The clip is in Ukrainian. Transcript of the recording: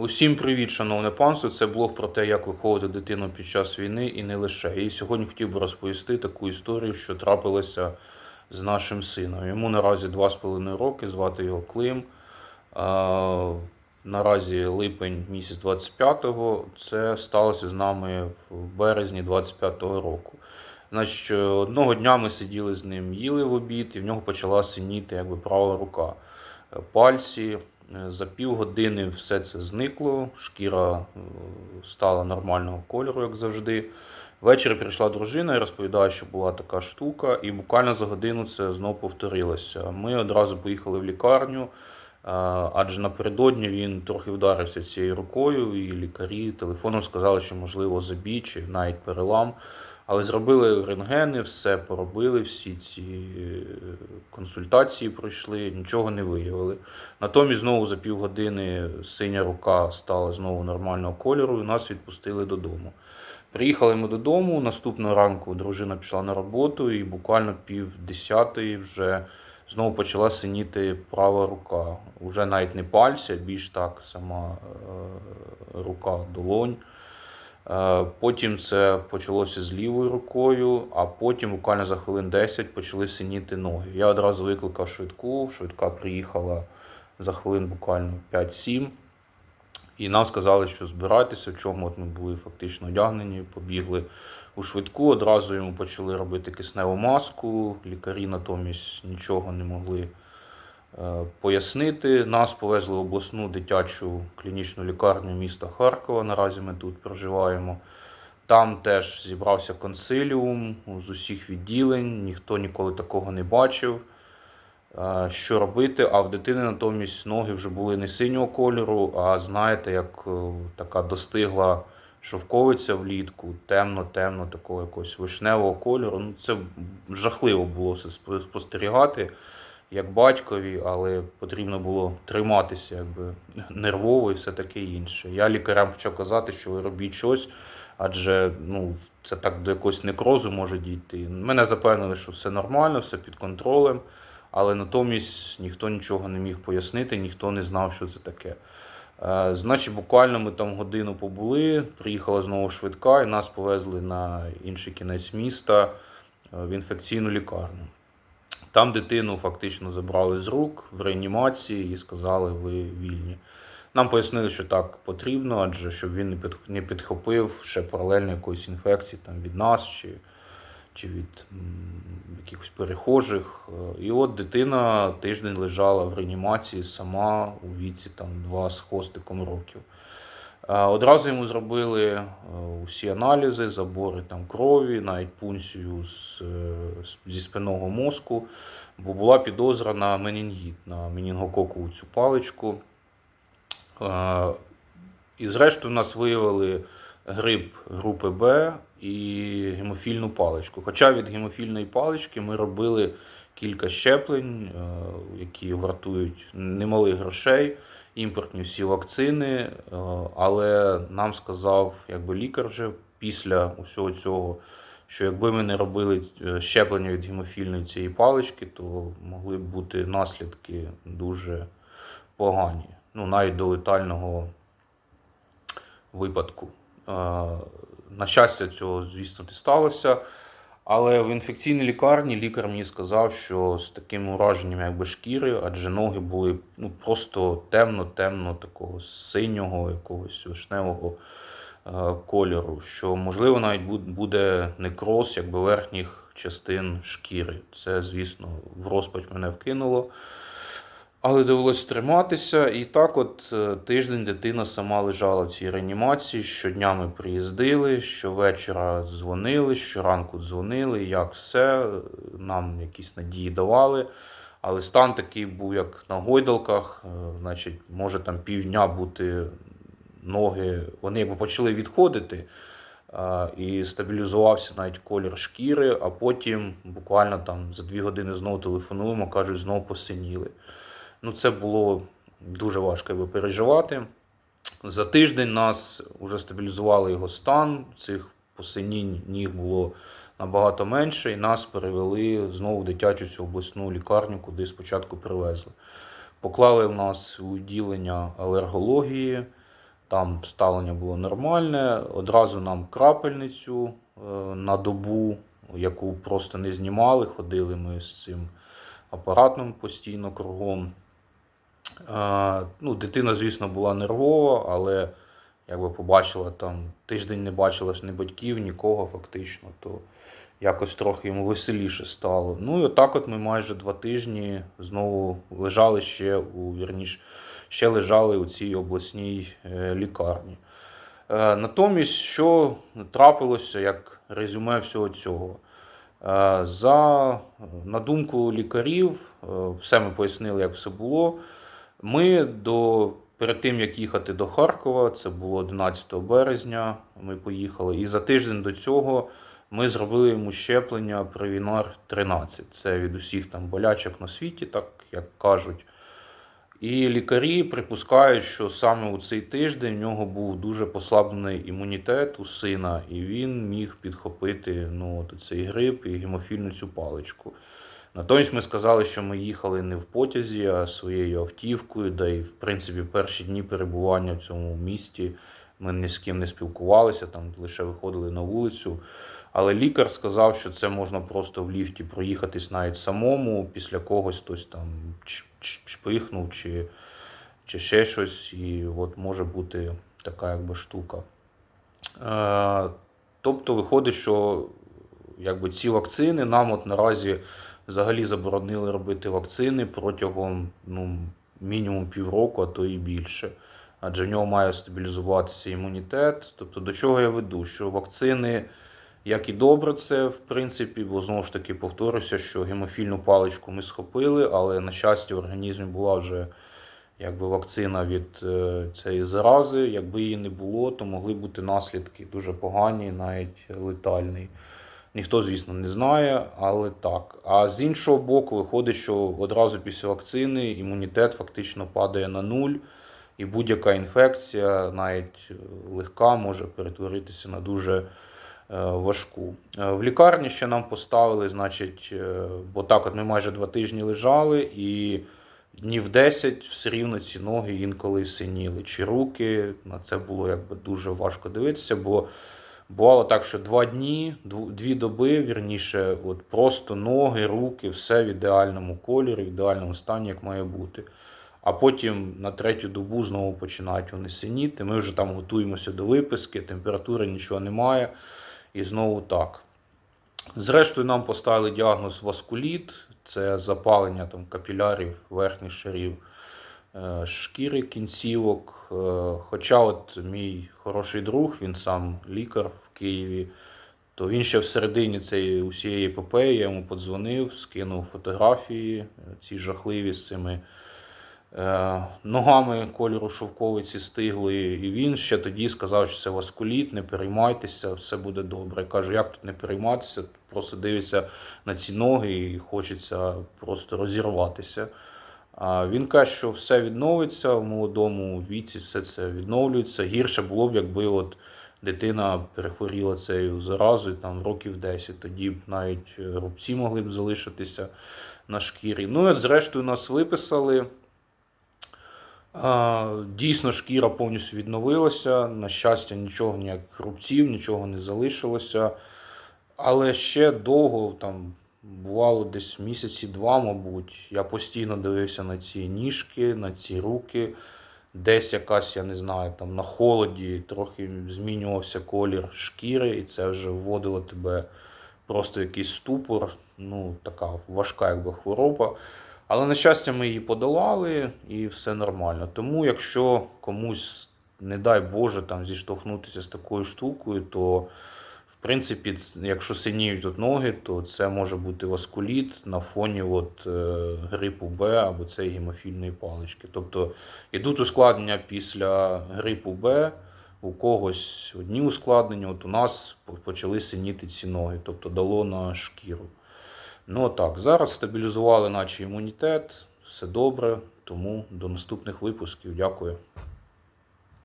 Усім привіт, шановне панство. Це блог про те, як виховувати дитину під час війни і не лише. І сьогодні хотів би розповісти таку історію, що трапилася з нашим сином. Йому наразі 2,5 роки, звати його Клим. А, наразі липень місяць 25-го. Це сталося з нами в березні 25-го року. Значить, одного дня ми сиділи з ним, їли в обід, і в нього почала синіти якби права рука. Пальці. Е, За півгодини все це зникло, шкіра е, стала нормального кольору, як завжди. Ввечері прийшла дружина і розповідає, що була така штука, і буквально за годину це знову повторилося. Ми одразу поїхали в лікарню, е, адже напередодні він трохи вдарився цією рукою, і лікарі телефоном сказали, що можливо забій чи навіть перелам. Але зробили рентгени, все поробили, всі ці е, консультації пройшли, нічого не виявили. Натомість знову за півгодини синя рука стала знову нормального кольору, і нас відпустили додому. Приїхали ми додому. Наступного ранку дружина пішла на роботу, і буквально пів десятої вже знову почала синіти права рука. Уже навіть не пальця, більш так сама е, рука, долонь. Е, Потім це почалося з лівою рукою, а потім буквально за хвилин 10 почали синіти ноги. Я одразу викликав швидку, швидка приїхала за хвилин буквально 5-7. І нам сказали, що збирайтеся, в чому от ми були фактично одягнені, побігли у швидку. Одразу йому почали робити кисневу маску. Лікарі натомість нічого не могли пояснити. Нас повезли в обласну дитячу клінічну лікарню міста Харкова. Наразі ми тут проживаємо. Там теж зібрався консиліум з усіх відділень, ніхто ніколи такого не бачив. Е, Що робити? А в дитини натомість ноги вже були не синього кольору, а знаєте, як е, така достигла шовковиця влітку, темно-темно, такого якогось вишневого кольору. Ну, це жахливо було спостерігати як батькові, але потрібно було триматися якби, нервово і все таке інше. Я лікарям почав казати, що ви робіть щось, адже ну, це так до якогось некрозу може дійти. Мене запевнили, що все нормально, все під контролем, але натомість ніхто нічого не міг пояснити, ніхто не знав, що це таке. Е, Значить, буквально ми там годину побули, приїхала знову швидка, і нас повезли на інший кінець міста е, в інфекційну лікарню. Там дитину фактично забрали з рук в реанімації і сказали, ви вільні. Нам пояснили, що так потрібно, адже щоб він не підхопив ще паралельно якоїсь інфекції там, від нас чи, чи від якихось перехожих. Е, І от дитина тиждень лежала в реанімації сама у віці там, 2 з хвостиком років. Е, Одразу йому зробили е, усі аналізи, забори там крові, навіть пункцію з, е, зі спинного мозку, бо була підозра на менінгіт, на менінгококову цю паличку. І зрештою нас виявили грип групи Б і гемофільну паличку. Хоча від гемофільної палички ми робили кілька щеплень, які вартують немалих грошей, імпортні всі вакцини. е, Але нам сказав якби лікар вже після усього цього, що якби ми не робили е, щеплення від гемофільної цієї палички, то могли б бути наслідки дуже погані. Ну, навіть до летального випадку. Е, На щастя, цього, звісно, не сталося. Але в інфекційній лікарні лікар мені сказав, що з таким ураженням якби шкіри, адже ноги були ну, просто темно-темно, такого синього, якогось вишневого е, кольору, що можливо навіть бу- буде некроз якби верхніх частин шкіри. Це, звісно, в розпач мене вкинуло. Але довелося триматися. І так, от е, тиждень дитина сама лежала в цій реанімації. Щодня ми приїздили, щовечора дзвонили, щоранку дзвонили, як все. Нам якісь надії давали. Але стан такий був, як на гойдалках. е, Значить, може там півдня бути ноги, вони якби почали відходити. е, І стабілізувався навіть колір шкіри, а потім буквально там за дві години знову телефонуємо, кажуть, знову посиніли. Ну, це було дуже важко якби, переживати. За тиждень нас вже стабілізували його стан, цих посинінь ніг було набагато менше, і нас перевели знову в дитячу цю обласну лікарню, куди спочатку привезли. Поклали в нас у відділення алергології, Там ставлення було нормальне. Одразу нам крапельницю е, на добу, яку просто не знімали. Ходили ми з цим апаратом постійно кругом. Ну, дитина, звісно, була нервова, але якби побачила там тиждень не бачила ні батьків, нікого фактично, то якось трохи йому веселіше стало. Ну і отак от ми майже два тижні знову лежали ще у вірніш, ще лежали у цій обласній е, лікарні. Е, Натомість, що трапилося як резюме всього цього? Е, За, на думку лікарів, все ми пояснили, як все було. Ми до, перед тим, як їхати до Харкова, це було 11 березня, ми поїхали, і за тиждень до цього ми зробили йому щеплення Привінар 13. Це від усіх там болячок на світі, так як кажуть. І лікарі припускають, що саме у цей тиждень в нього був дуже послаблений імунітет у сина, і він міг підхопити ну, цей грип і гемофільну цю паличку. Натомість ми сказали, що ми їхали не в потязі, а своєю автівкою, де і в принципі перші дні перебування в цьому місті ми ні з ким не спілкувалися, там лише виходили на вулицю. Але лікар сказав, що це можна просто в ліфті проїхатись навіть самому, після когось хтось там ч- чи, чи ще щось, і от може бути така якби штука. Е, тобто виходить, що якби ці вакцини нам от наразі взагалі заборонили робити вакцини протягом ну, мінімум півроку, а то і більше. Адже в нього має стабілізуватися імунітет. Тобто, до чого я веду? Що вакцини, як і добре, це в принципі, бо знову ж таки повторюся, що гемофільну паличку ми схопили, але на щастя в організмі була вже якби вакцина від е, цієї зарази. Якби її не було, то могли бути наслідки дуже погані, навіть летальні. Ніхто, звісно, не знає, але так. А з іншого боку, виходить, що одразу після вакцини імунітет фактично падає на нуль, і будь-яка інфекція, навіть е, легка, може перетворитися на дуже е, важку. Е, В лікарні ще нам поставили, значить, бо так от ми майже два тижні лежали, і днів 10 все рівно ці ноги інколи синіли, чи руки. На це було якби дуже важко дивитися, бо бувало так, що два дні, дві доби, вірніше, от просто ноги, руки, все в ідеальному кольорі, в ідеальному стані, як має бути. А потім на третю добу знову починають вони синіти. Ми вже там готуємося до виписки, температури нічого немає. І знову так. Зрештою, нам поставили діагноз васкуліт, це запалення там, капілярів верхніх шарів шкіри кінцівок. Е, Хоча от мій хороший друг, він сам лікар в Києві, то він ще всередині цієї усієї епопеї, я йому подзвонив, скинув фотографії, е, ці жахливі з цими е, ногами кольору шовковиці стиглої. І він ще тоді сказав, що це васкуліт, не переймайтеся, все буде добре. Я кажу, як тут не перейматися? Просто дивишся на ці ноги і хочеться просто розірватися. Він каже, що все відновиться в молодому віці, все це відновлюється. Гірше було б, якби от дитина перехворіла цією заразою там років 10. Тоді б навіть рубці могли б залишитися на шкірі. Ну і зрештою нас виписали. Дійсно, шкіра повністю відновилася. На щастя, нічого, ніяких рубців, нічого не залишилося. Але ще довго, там, бувало десь місяці два, мабуть, я постійно дивився на ці ніжки, на ці руки. Десь якась, я не знаю, там на холоді трохи змінювався колір шкіри, і це вже вводило тебе просто в якийсь ступор. Ну, така важка якби хвороба. Але, на щастя, ми її подолали і все нормально. Тому, якщо комусь, не дай Боже, там зіштовхнутися з такою штукою, то в принципі, якщо синіють от ноги, то це може бути васкуліт на фоні от, е, грипу Б або цієї гемофільної палички. Тобто ідуть ускладнення після грипу Б, у когось одні ускладнення, от у нас почали синіти ці ноги, тобто дало на шкіру. Ну так, зараз стабілізували наче імунітет, все добре, тому до наступних випусків. Дякую.